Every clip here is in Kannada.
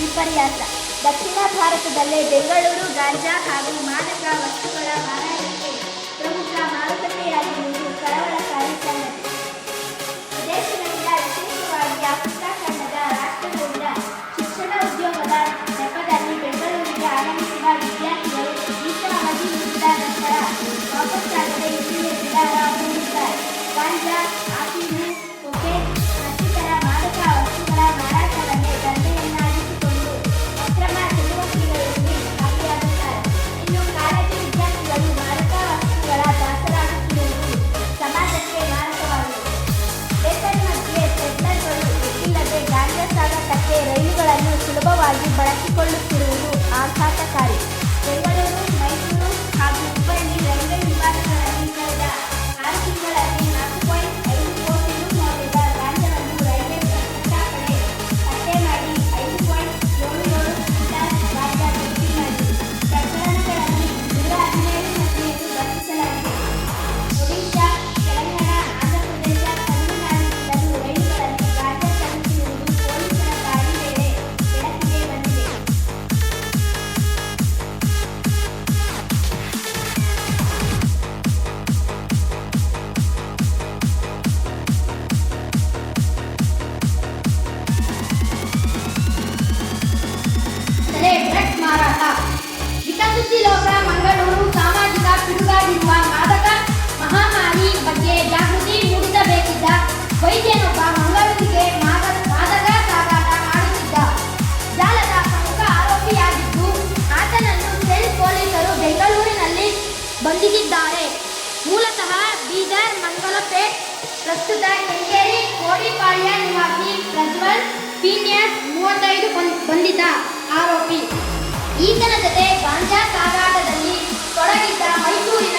ವಿಪರ್ಯಾಸ. ದಕ್ಷಿಣ ಭಾರತದಲ್ಲೇ ಬೆಂಗಳೂರು ಗಾಂಜಾ ಹಾಗೂ ಮಾದಕ ವಸ್ತುಗಳ ಮಾರಾಟ ವೈದ್ಯನೊಬ್ಬ ಮಂಗಳೂರಿಗೆ ಮಾದಕ ಸಾಗಾಟ ಮಾಡುತ್ತಿದ್ದ. ಜಾಲದ ಪ್ರಮುಖ ಆರೋಪಿಯಾಗಿದ್ದು, ಆತನನ್ನು ಸೆಲ್ ಪೊಲೀಸರು ಬೆಂಗಳೂರಿನಲ್ಲಿ ಬಂಧಿಸಿದ್ದಾರೆ. ಮೂಲತಃ ಬೀದರ್ ಮಂಗಲಪೇಟ್ ಪ್ರಸ್ತುತ ಕೆಂಗೇರಿ ಕೋಡಿಪಾಳ್ಯ ನಿವಾಸಿ ಪ್ರಜ್ವಲ್ ಪೀನಿಯಸ್ ಮೂವತ್ತೈದು ಬಂಧಿತ ಆರೋಪಿ. ಈತನ ಜೊತೆ ಗಾಂಜಾ ಸಾಗಾಟದಲ್ಲಿ ತೊಡಗಿದ್ದ ಮೈಸೂರಿನ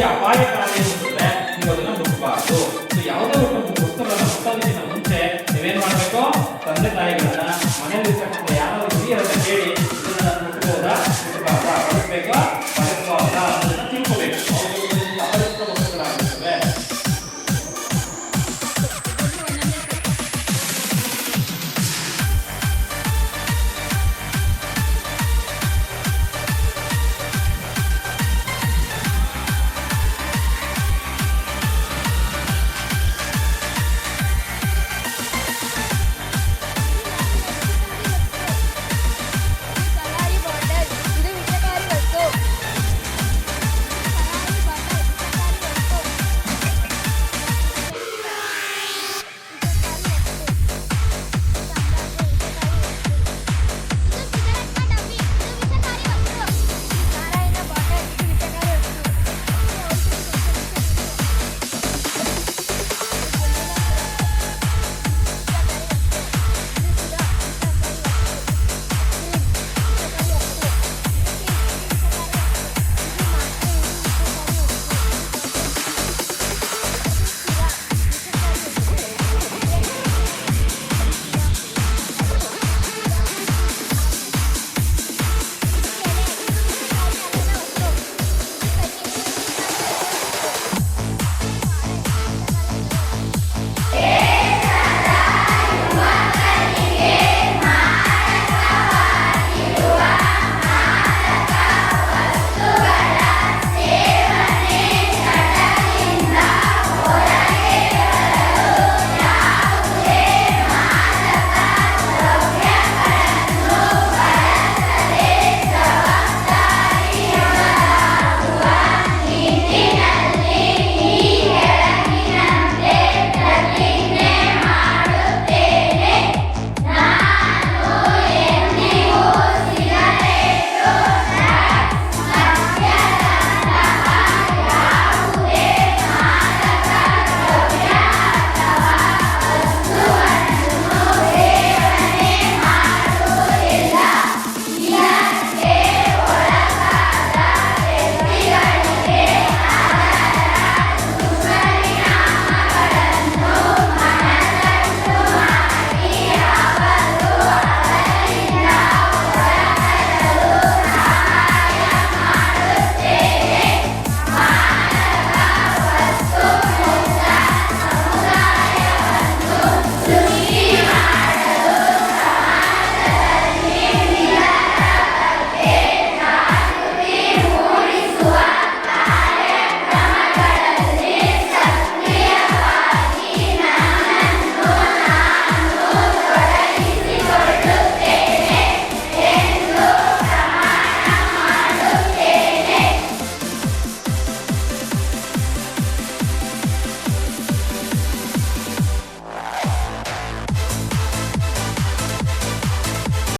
Cuiabá e